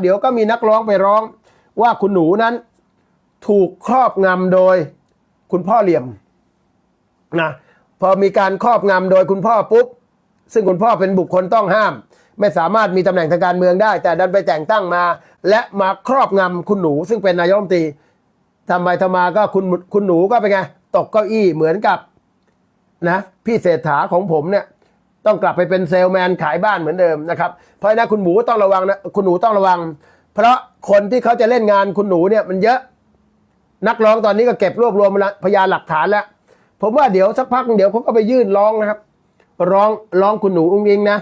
เดี๋ยวก็มีนักร้องไปร้องว่าคุณหนูนั้นถูกครอบงำโดยคุณพ่อเหลี่ยมนะพอมีการครอบงำโดยคุณพ่อปุ๊บ ซึ่งคุณพ่อเป็นบุคคลต้องห้าม ไม่สามารถมีตำแหน่งทางการเมืองได้ แต่ดันไปแต่งตั้งมา และมาครอบงำคุณหนู ซึ่งเป็นนายกรัฐมนตรีทำไปทำมาก็คุณคุณหนูก็เป็นไงตกเก้าอี้เหมือนกับนะพี่เศรษฐาของผมเนี่ย ต้องกลับไปเป็นเซลแมนขายบ้านเหมือนเดิมนะครับเพราะฉะนั้นคุณหมูต้องระวังนะคุณหนูต้องระวัง เพราะคนที่เขาจะเล่นงานคุณหนูเนี่ยมันเยอะ นักร้องตอนนี้ก็เก็บรวบรวมมาแล้พยานหลักฐานแล้ว ผมว่าเดี๋ยวสักพักเดี๋ยวเขาก็ไปยื่นร้องนะครับ ร้องร้องคุณหนูอุ้งอิงนะ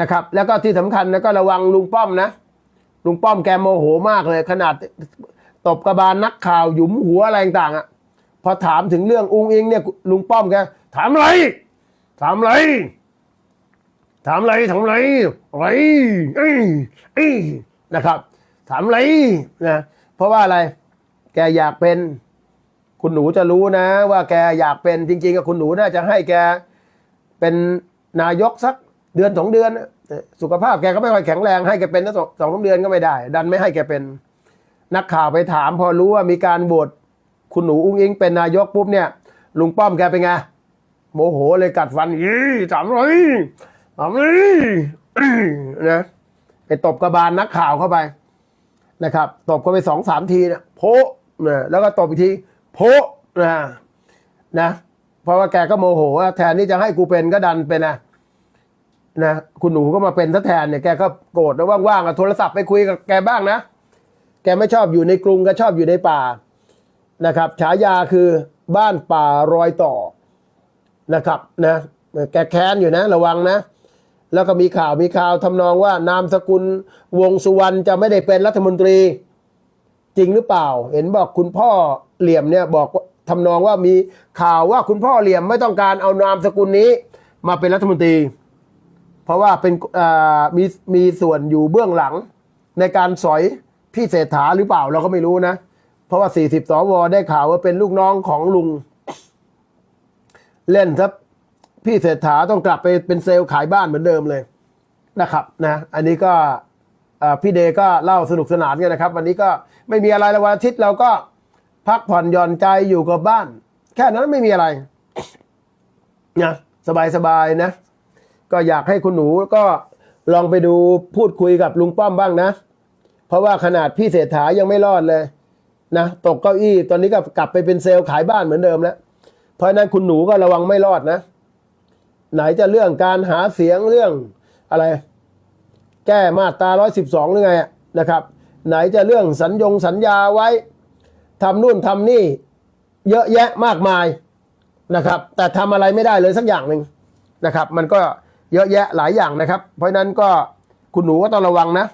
นะครับ แล้วก็ที่สำคัญนะก็ระวังลุงป้อมนะลุงป้อมแกโมโหมากเลย ขนาดตบกระบาลนักข่าวหยุมหัวอะไรต่างอะพอถามถึงเรื่องอุ้งอิงเนี่ยลุงป้อมแกถามอะไร ถามอะไรถามไรถามอะไรอะไรเอ้ยเอ้ยนะครับถามไรนะเพราะว่าอะไร แกอยากเป็น คุณหนูจะรู้นะ ว่าแกอยากเป็นจริงๆกับคุณหนูน่าจะให้แกเป็นนายกสักเดือนสองเดือน สุขภาพแกก็ไม่ค่อยแข็งแรงให้แกเป็นสักสองสองสามเดือนก็ไม่ได้ ดันไม่ให้แกเป็น นักข่าวไปถาม พอรู้ว่ามีการโหวตคุณหนูอุ้งอิงเป็นนายกปุ๊บเนี่ย ลุงป้อมแกเป็นไง โมโหเลยกัดฟันยี่ถามเลยถามเลยนะไปตบกระบาลนักข่าวเข้าไปนะครับตบเข้าไปสองสามทีเนี่ยโพนะแล้วก็ตบอีกทีโพนะนะ เพราะว่าแกก็โมโหว่าแทนที่จะให้กูเป็นก็ดันเป็นนะนะคุณหนูก็มาเป็นซะแทนเนี่ยแกก็โกรธแล้วว่างๆอะโทรศัพท์ไปคุยกับแกบ้างนะ แกไม่ชอบอยู่ในกรุงก็ชอบอยู่ในป่านะครับฉายาคือบ้านป่ารอยต่อ นะครับนะแกแค้นอยู่นะ ระวังนะ แล้วก็มีข่าวมีข่าวทำนองว่านามสกุลวงสุวรรณจะไม่ได้เป็นรัฐมนตรี จริงหรือเปล่า เห็นบอกคุณพ่อเหลี่ยมเนี่ยบอกว่าทำนองว่ามีข่าวว่าคุณพ่อเหลี่ยมไม่ต้องการเอานามสกุลนี้ มาเป็นรัฐมนตรี เพราะว่าเป็นมีมีส่วนอยู่เบื้องหลัง ในการสอยพี่เศรษฐาหรือเปล่าเราก็ไม่รู้นะ เพราะว่า 40สวได้ข่าวว่าเป็นลูกน้องของลุง เล่นครับพี่เศรษฐาต้องกลับไปเป็นเซลล์ขายบ้านเหมือนเดิมเลยนะครับนะอันนี้ก็พี่เดก็เล่าสนุกสนานกันนะครับ วันนี้ก็ไม่มีอะไรละวันอาทิตย์เราก็พักผ่อนหย่อนใจอยู่กับบ้าน แค่นั้นไม่มีอะไรนะสบายๆนะ ก็อยากให้คุณหนูก็ลองไปดูพูดคุยกับลุงป้อมบ้างนะ เพราะว่าขนาดพี่เศรษฐายังไม่รอดเลย นะตกเก้าอี้ตอนนี้ก็กลับไปเป็นเซลล์ขายบ้านเหมือนเดิมแล้ว ราะนั้นคุณหนูก็ระวังไม่รอดนะ ไหนจะเรื่องการหาเสียงเรื่องอะไร แก้มาตราร้อยสิบสองหรือไงนะครับ ไหนจะเรื่องสัญญงสัญญาไว้ทำนู่นทำนี่ เยอะแยะมากมายนะครับ แต่ทำอะไรไม่ได้เลยสักอย่างหนึ่งนะครับ มันก็เยอะแยะหลายอย่างนะครับ เพราะฉะนั้นก็คุณหนูก็ต้องระวังนะ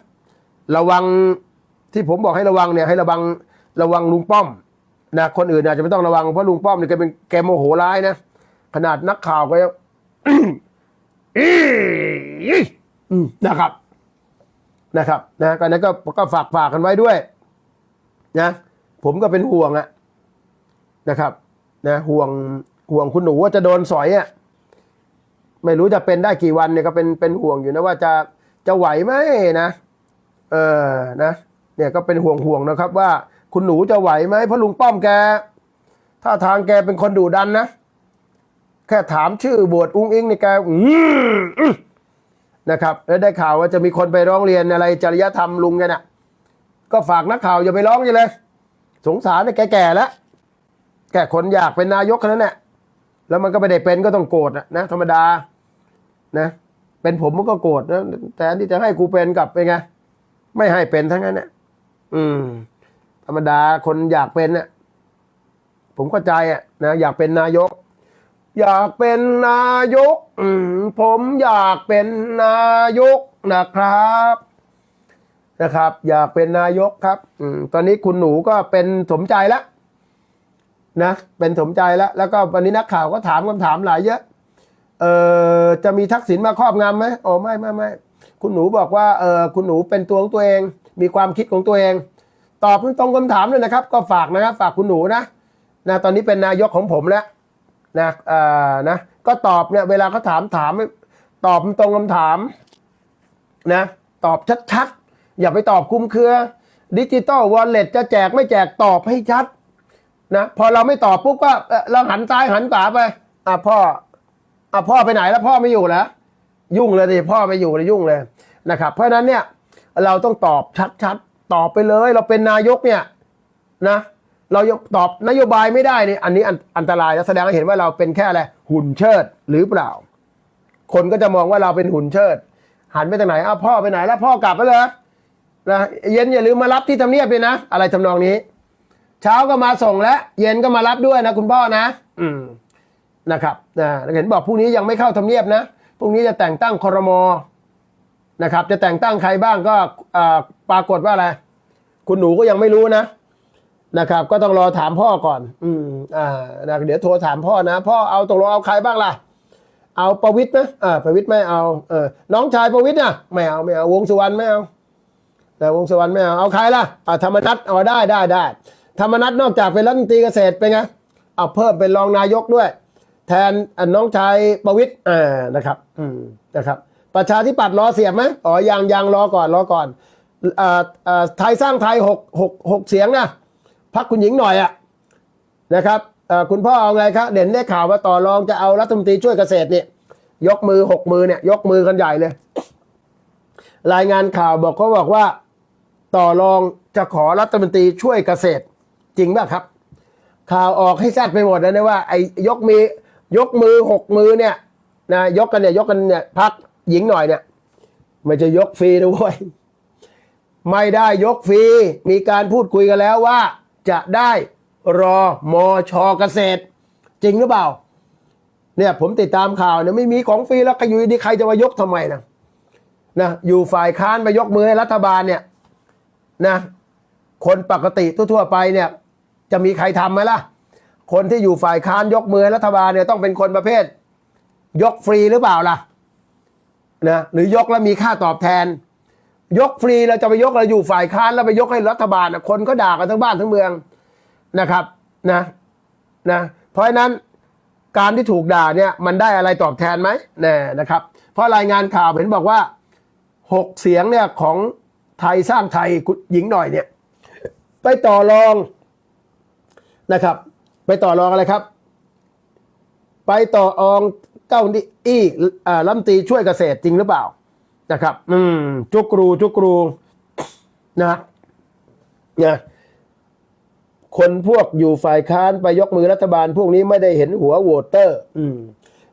ระวังที่ผมบอกให้ระวังเนี่ยให้ระวังระวังลุงป้อม นะคนอื่นอาจจะไม่ต้องระวังเพราะลุงป้อมเนี่ยแกเป็นแกโมโหร้ายนะขนาดนักข่าวก็ยังอืมนะครับ นะครับนะก็นั้นก็ก็ฝากฝากกันไว้ด้วย นะ ผมก็เป็นห่วงอะนะครับ นะ ห่วงห่วงคุณหนูว่าจะโดนสอยอะไม่รู้จะเป็นได้กี่วันเนี่ยก็เป็นเป็นห่วงอยู่นะว่าจะจะไหวไหมนะ เออนะ เนี่ยก็เป็นห่วงห่วงนะครับว่า คุณหนูจะไหวไหมเพราะลุงป้อมแกถ้าทางแกเป็นคนดุดันนะ แค่ถามชื่อบวชอุ้งอิงในแกอืมอืมนะครับแล้วได้ข่าวว่าจะมีคนไปร้องเรียนอะไรจริยธรรมลุงกันน่ะ ก็ฝากนักข่าวอย่าไปร้องอย่าเลย สงสารเนี่ยแกแก่แล้วแก่คนอยากเป็นนายกแค่นั้นแหละแล้วมันก็ไม่ได้เป็นก็ต้องโกรธนะธรรมดานะ เป็นผมมันก็โกรธนะแต่อันที่จะให้กูเป็นกลับเป็นไงไม่ให้เป็นทั้งนั้นเนี่ยอืม ธรรมดาคนอยากเป็นเนี่ยผมเข้าใจอะนะอยากเป็นนายก อยากเป็นนายกผมอยากเป็นนายกนะครับนะครับ อยากเป็นนายกครับอืตอนนี้คุณหนูก็เป็นสมใจแล้วนะเป็นสมใจแล้ว แล้วก็วันนี้นักข่าวก็ถามคำถามหลายเยอะเออจะมีทักษิณมาครอบงำไหมโอ้ไม่ไม่ไม่คุณหนูบอกว่าเออคุณหนูเป็นตัวของตัวเอง มีความคิดของตัวเอง ตอบตรงคำถามเลยนะครับ ก็ฝากนะครับ ฝากคุณหนูนะนะตอนนี้เป็นนายกของผมแล้วนะเอ่อนะก็ตอบเนี่ยเวลาเขาถามถามตอบตรงคำถามนะตอบชัดๆ อย่าไปตอบคลุมเครือดิจิตอลวอลเล็ตจะแจกไม่แจกตอบให้ชัดนะพอเราไม่ตอบปุ๊บก็เอ่อเราหันซ้ายหันขวาไปอะพ่ออะพ่อไปไหนแล้วพ่อไม่อยู่แล้วยุ่งเลยดิพ่อไม่อยู่เลยยุ่งเลยนะครับ เพราะฉะนั้นเนี่ยเราต้องตอบชัดๆ ตอบไปเลย เราเป็นนายกเนี่ยนะ เรายกตอบนโยบายไม่ได้นี่อันนี้อันอันตรายแล้วแสดงให้เห็นว่าเราเป็นแค่อะไรหุ่นเชิดหรือเปล่า คนก็จะมองว่าเราเป็นหุ่นเชิด หันไปทางไหนอ้าวพ่อไปไหนแล้วพ่อกลับแล้วเหรอนะเย็นอย่าลืมมารับที่ทำเนียบด้วยนะ อะไรทำนองนี้ เช้าก็มาส่งแล้วเย็นก็มารับด้วยนะคุณพ่อนะ อืมนะครับนะเห็นบอกพรุ่งนี้ยังไม่เข้าทำเนียบนะพรุ่งนี้จะแต่งตั้งครม นะครับ จะแต่งตั้งใครบ้างก็ปรากฏว่าอะไร คุณหนูก็ยังไม่รู้นะนะครับ ก็ต้องรอถามพ่อก่อน อืมอ่านะเดี๋ยวโทรถามพ่อนะ พ่อเอาตกลงเอาใครบ้างล่ะ เอาประวิทย์นะอ่าประวิทย์ไม่เอาเออน้องชายประวิทย์นะไม่เอาไม่เอาวงสุวรรณไม่เอาแต่วงสุวรรณไม่เอาเอาใครล่ะอ่าธรรมนัฐเอาได้ได้ได้ธรรมนัฐนอกจากเป็นรัฐมนตรีเกษตรเป็นไงเอาเพิ่มเป็นรองนายกด้วย แทนอน้องชายประวิทย์อ่านะครับ อืมนะครับ ประชาธิปัตย์รอเสียบไหมอ๋อยังยังรอก่อนรอก่อนออไทยสร้างไทยหกหกหกเสียงนะพักคุณหญิงหน่อยอะนะครับคุณพ่อเอาไงครับเด่นได้ข่าวว่าต่อรองจะเอารัฐมนตรีช่วยเกษตรเนี่ยยกมือหกมือเนี่ยยกมือกันใหญ่เลย รายงานข่าวบอกเขาบอกว่า ต่อรองจะขอรัฐมนตรีช่วยเกษตร จริงป่ะครับ ข่าวออกให้ชัดไปหมดแล้วนะว่าไอ้ยกมือยกมือหกมือเนี่ยนะยกกันเนี่ยยกกันเนี่ยพัก หญิงหน่อยเนี่ยไม่จะยกฟรีด้วย ไม่ได้ยกฟรีมีการพูดคุยกันแล้วว่า จะได้รอมอชอเกษตร จริงหรือเปล่า เนี่ยผมติดตามข่าวเนี่ยไม่มีของฟรีแล้วใครอยู่ดีใครจะมายกทำไมนะนะอยู่ฝ่ายค้านไปยกมือให้รัฐบาลเนี่ยนะคนปกติทั่วๆไปเนี่ยจะมีใครทำไหมล่ะ คนที่อยู่ฝ่ายค้านยกมือรัฐบาลเนี่ยต้องเป็นคนประเภท ยกฟรีหรือเปล่าล่ะ นะหรือยกแล้วมีค่าตอบแทน ยกฟรีเราจะไปยกเราอยู่ฝ่ายค้านแล้วไปยกให้รัฐบาลนะคนก็ด่ากันทั้งบ้านทั้งเมืองนะครับนะนะเพราะฉะนั้นการที่ถูกด่าเนี่ยมันได้อะไรตอบแทนไหมแน่นะครับ เพราะรายงานข่าวเห็นบอกว่าหกเสียงเนี่ยของไทยสร้างไทยคุณหญิงหน่อยเนี่ย ไปต่อรองนะครับ ไปต่อรองอะไรครับ ไปต่อรอง เก้าอี้อ่ารัมตีช่วยเกษตรจริงหรือเปล่านะครับ อืม จุกรูจุกรูนะนะคนพวกอยู่ฝ่ายค้านไปยกมือรัฐบาล พวกนี้ไม่ได้เห็นหัวโหวตเตอร์ อืม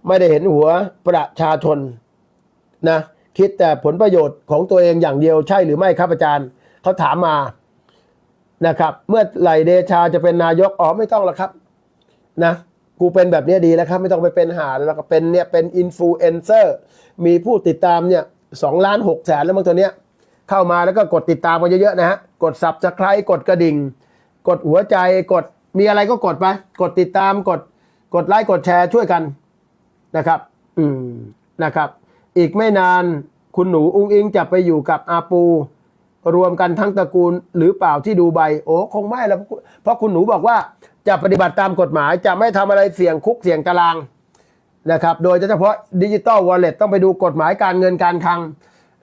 ไม่ได้เห็นหัวประชาชน นะคิดแต่ผลประโยชน์ของตัวเองอย่างเดียวใช่หรือไม่ครับอาจารย์เขาถามมานะครับ เมื่อไหร่เดชาจะเป็นนายกอ๋อไม่ต้องหรอกครับ นะ กูเป็นแบบนี้ดีแล้วครับ ไม่ต้องไปเป็นหาแล้วก็เป็นเนี่ยเป็นอินฟลูเอนเซอร์มีผู้ติดตามเนี่ยสองล้านหกแสนแล้วมั้งตัวเนี้ยเข้ามาแล้วก็กดติดตามกันเยอะๆนะฮะกด subscribe กดกระดิ่ง กดหัวใจกดมีอะไรก็กดไป กดติดตามกดกดไลค์กดแชร์ช่วยกันนะครับ อืมนะครับ อีกไม่นานคุณหนูอุ้งอิงจะไปอยู่กับอาปู รวมกันทั้งตระกูลหรือเปล่าที่ดูใบโอ้คงไม่แล้วเพราะคุณหนูบอกว่า จะปฏิบัติตามกฎหมายจะไม่ทำอะไรเสี่ยงคุกเสี่ยงตารางนะครับ โดยเฉพาะดิจิตอลวอลเล็ตต้องไปดูกฎหมายการเงินการคลัง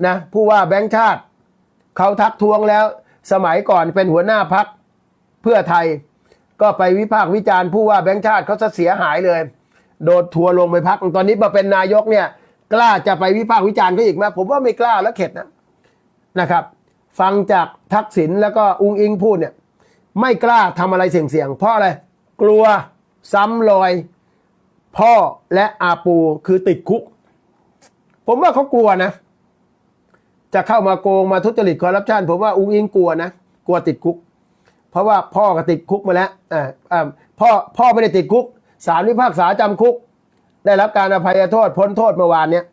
นะผู้ว่าแบงค์ชาติเขาทักท้วงแล้วสมัยก่อนเป็นหัวหน้าพักเพื่อไทย ก็ไปวิพากษ์วิจารณ์ผู้ว่าแบงค์ชาติเขาจะเสียหายเลย โดนทัวร์ลงไปพักตอนนี้มาเป็นนายกเนี่ยกล้าจะไปวิพากษ์วิจารณ์เขาอีกไหมผมว่าไม่กล้าแล้วเข็ดนะนะครับ ฟังจากทักษิณแล้วก็อุงอิงพูดเนี่ย ไม่กล้าทำอะไรเสี่ยงๆเพราะอะไร กลัวซ้ำรอย พ่อและอาปูคือติดคุก ผมว่าเขากลัวนะ จะเข้ามาโกงมาทุจริตคอร์รัปชันผมว่าอุ้งอิงกลัวนะ กลัวติดคุก เพราะว่าพ่อก็ติดคุกมาแล้วอ่าอ่าพ่อพ่อไม่ได้ติดคุกศาลพิพากษาจำคุก ได้รับการอภัยโทษพ้นโทษเมื่อวานเนี้ย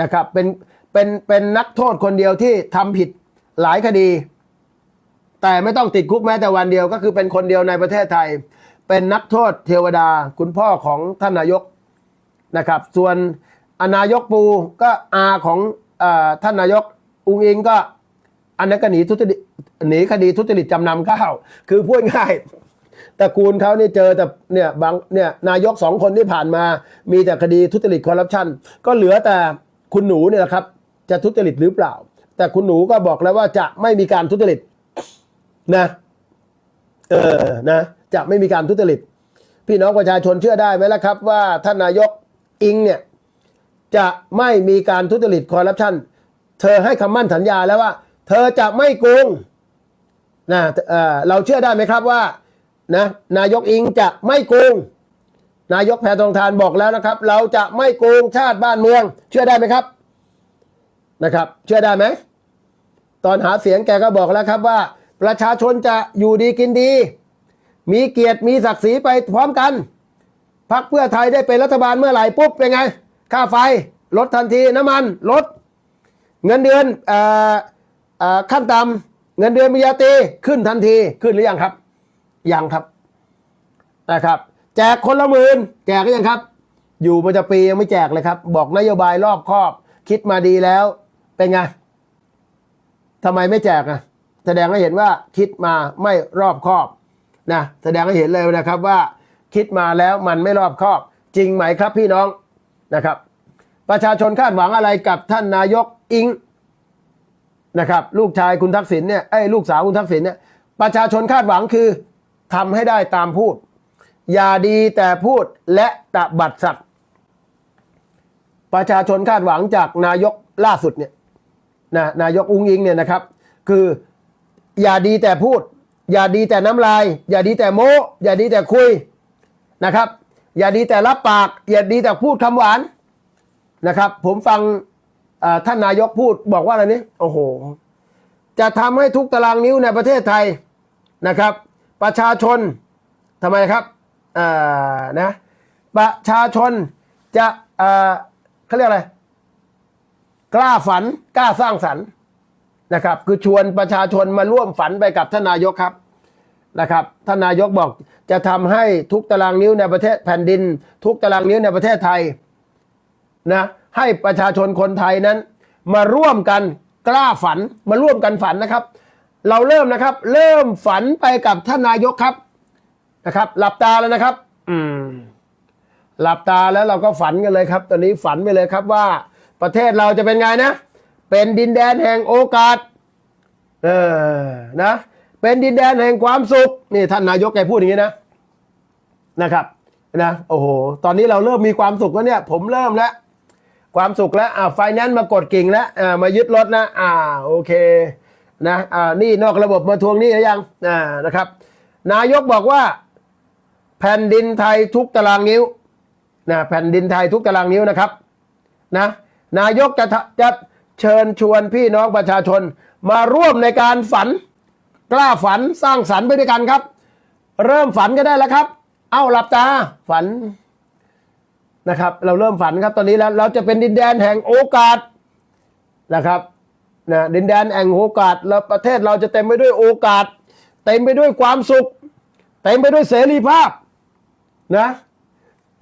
นะครับเป็นเป็นเป็นนักโทษคนเดียวที่ทำผิดหลายคดี แต่ไม่ต้องติดคุกแม้แต่วันเดียวก็คือเป็นคนเดียวในประเทศไทย เป็นนักโทษเทวดาคุณพ่อของท่านนายกนะครับ ส่วนอนายกปูก็อาของอท่านนายกอุงอิงก็อันนั้นก็หนีทุจริตหนีคดีทุจริตจำนำข้าวคือพูดง่ายตระกูลเขานี่เจอแต่เนี่ยบางเนี่ยนายกสองคนที่ผ่านมา มีแต่คดีทุจริตคอร์รัปชันก็เหลือแต่คุณหนูเนี่ยแหละครับ จะทุจริตหรือเปล่า แต่คุณหนูก็บอกแล้วว่าจะไม่มีการทุจริต นะเออนะ จะไม่มีการทุจริต พี่น้องประชาชนเชื่อได้ไหมล่ะครับ ว่าท่านนายกอิงเนี่ย จะไม่มีการทุจริตคอร์รัปชันเธอให้คำมั่นสัญญาแล้วว่า เธอจะไม่โกงนะเอ่อเราเชื่อได้ไหมครับว่านะนายกอิงจะไม่โกงนายกแพทองทานบอกแล้วนะครับ เราจะไม่โกงชาติบ้านเมือง เชื่อได้ไหมครับนะครับ เชื่อได้ไหมตอนหาเสียงแกก็บอกแล้วครับว่า ประชาชนจะอยู่ดีกินดี มีเกียรติมีศักดิ์ศรีไปพร้อมกันพักเพื่อไทยได้เป็นรัฐบาลเมื่อไหร่ปุ๊บเป็นไง ค่าไฟลดทันทีน้ำมันลด เงินเดือนอ่อเอ่อขั้นต่ำเงินเดือนปริญญาตีขึ้นทันทีขึ้นหรือยังครับ ยังครับนะครับ แจกคนละหมื่นแจกก็ยังครับ อยู่มาจะปียังไม่แจกเลยครับ บอกนโยบายรอบคอบ คิดมาดีแล้วเป็นไงทำไมไม่แจกอะ แสดงให้เห็นว่าคิดมาไม่รอบคอบนะแสดงให้เห็นเลยนะครับว่า คิดมาแล้วมันไม่รอบคอบ จริงไหมครับพี่น้องนะครับ ประชาชนคาดหวังอะไรกับท่านนายกอิงนะครับลูกชายคุณทักษิณเนี่ยไอ้ลูกสาวคุณทักษิณเนี่ยประชาชนคาดหวังคือทำให้ได้ตามพูด อย่าดีแต่พูดและตะบัดสัตว์ประชาชนคาดหวังจากนายกล่าสุดเนี่ยนะนายกอุ้งอิงเนี่ยนะครับ คือ อย่าดีแต่พูด อย่าดีแต่น้ำลาย อย่าดีแต่โม้อย่าดีแต่คุยนะครับ อย่าดีแต่รับปาก อย่าดีแต่พูดคำหวานนะครับ ผมฟังท่านนายกพูดบอกว่าอะไรนี่โอ้โห จะทำให้ทุกตารางนิ้วในประเทศไทยนะครับ ประชาชนทำไมครับนะประชาชนจะเอ่อเขาเรียกอะไร กล้าฝันกล้าสร้างสรรค์ นะครับ คือชวนประชาชนมาร่วมฝันไปกับท่านนายกครับนะครับท่านนายกบอกจะทำให้ทุกตารางนิ้วในประเทศแผ่นดิน ทุกตารางนิ้วในประเทศไทยนะให้ประชาชนคนไทยนั้น มาร่วมกันกล้าฝันมาร่วมกันฝันนะครับ เราเริ่มนะครับ เริ่มฝันไปกับท่านนายกครับนะครับ หลับตาแล้วนะครับ อืมหลับตาแล้วเราก็ฝันกันเลยครับ ตอนนี้ฝันไปเลยครับว่าประเทศเราจะเป็นไงนะ เป็นดินแดนแห่งโอกาสเออนะเป็นดินแดนแห่งความสุขนี่ท่านนายกแกพูดอย่างนี้นะนะครับนะโอ้โหตอนนี้เราเริ่มมีความสุขแล้วเนี่ย ผมเริ่มแล้วความสุขแล้วอ่าไฟแนนซ์มากดกิ่งแล้วอ่ามายึดรถนะอ่าโอเคนะอ่านี่นอกระบบมาทวงนี้หรือยังอ่านะครับ นายกบอกว่า แผ่นดินไทยทุกตารางนิ้วนะแผ่นดินไทยทุกตารางนิ้วนะครับนะนายกจะจะ เชิญชวนพี่น้องประชาชน มาร่วมในการฝัน กล้าฝันสร้างสรรค์ไปด้วยกันครับ เริ่มฝันก็ได้แล้วครับ เอ้าหลับตาฝันนะครับ เราเริ่มฝันครับตอนนี้แล้วเราจะเป็นดินแดนแห่งโอกาสนะครับนะดินแดนแห่งโอกาสแล้วประเทศเราจะเต็มไปด้วยโอกาส เต็มไปด้วยความสุข เต็มไปด้วยเสรีภาพนะ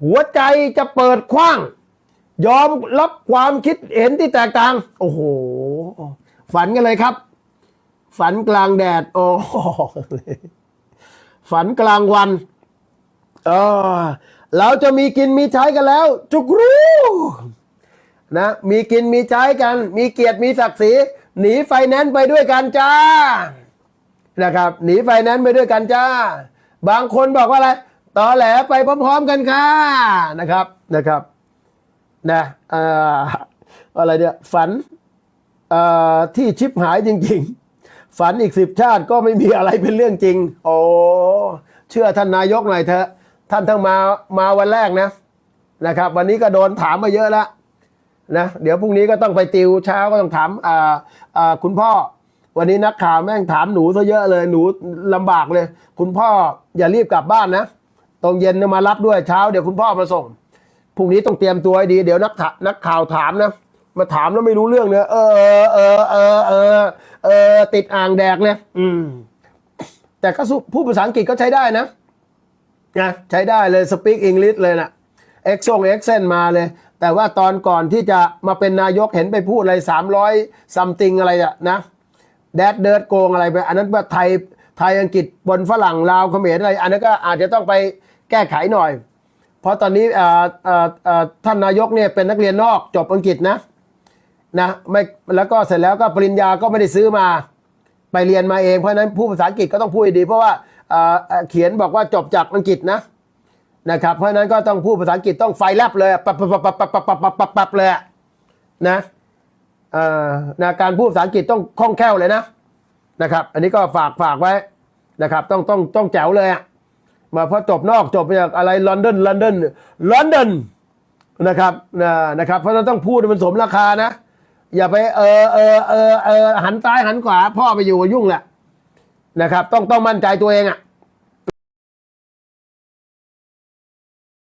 หัวใจจะเปิดกว้าง ยอมรับความคิดเห็นที่แตกต่าง โอ้โห ฝันกันเลยครับ ฝันกลางแดด โอ้โหฝันกลางวันเออเราจะมีกินมีใช้กันแล้ว จุกรู้นะ มีกินมีใช้กัน มีเกียรติมีศักดิ์ศรีหนีไฟแนนซ์ไปด้วยกันจ้านะครับหนีไฟแนนซ์ไปด้วยกันจ้า บางคนบอกว่าอะไรตอแหลไปพร้อม ๆ กันค่ะนะครับนะครับ นะอ่ออะไรเนี่ยฝันที่ชิบหายจริง ๆ ฝันอีกสิบชาติก็ไม่มีอะไรเป็นเรื่องจริง โอ้เชื่อท่านนายกหน่อยเถอะ ท่านทั้งมามาวันแรกนะนะครับ วันนี้ก็โดนถามมาเยอะแล้วนะเดี๋ยวพรุ่งนี้ก็ต้องไปติวเช้าก็ต้องถามอ่าอ่าคุณพ่อ วันนี้นักข่าวแม่งถามหนูซะเยอะเลยหนูลำบากเลย คุณพ่ออย่ารีบกลับบ้านนะตรงเย็นเนี่มารับด้วยเช้าเดี๋ยวคุณพ่อมาส่ง พรุ่งนี้ต้องเตรียมตัวให้ดี เดี๋ยวนักข่านักข่าวถามนะ มาถามแล้วไม่รู้เรื่องเนี่ยเออเออเออเออเออเออติดอ่างแดกเลยอืม แต่ก็สู้พูดภาษาอังกฤษก็ใช้ได้นะนะใช้ได้เลย speak English เลยนะเอ็กซงเอ็กเซนมาเลย แต่ว่าตอนก่อนที่จะมาเป็นนายกเห็นไปพูดอะไรสามร้อยซัมติงอะไรอะนะแดดเดิร์ดโกงอะไรไป อันนั้นว่าไทยไทยอังกฤษบนฝรั่งลาวเขมรอะไร อันนั้นก็อาจจะต้องไปแก้ไขหน่อย เพราะตอนนี้ท่านนายกเนี่ยเป็นนักเรียนนอกจบอังกฤษนะนะไม่แล้วก็เสร็จแล้วก็ปริญญาก็ไม่ได้ซื้อมา ไปเรียนมาเองเพราะนั้นผู้ภาษาอังกฤษก็ต้องพูดดี เพราะว่าเขียนบอกว่าจบจากอังกฤษนะนะครับ เพราะนั้นก็ต้องพูดภาษาอังกฤษต้องไฟแลบเลยปับปับปับปับปับปับปับปับปับเลยนะนะการพูดภาษาอังกฤษต้องคล่องแคล่วเลยนะนะครับ อันนี้ก็ฝากฝากไว้นะครับ ต้องต้องต้องแจ๋วเลยอะ มาพอจบนอกจบมาจากอะไรลอนดอนลอนดอนลอนดอนนะครับนะนะครับ เพราะเราต้องพูดมันสมราคานะ อย่าไปเออเออเออเออหันซ้ายหันขวาพ่อไปอยู่ก็ยุ่งแหละนะครับ ต้องต้องมั่นใจตัวเองอะ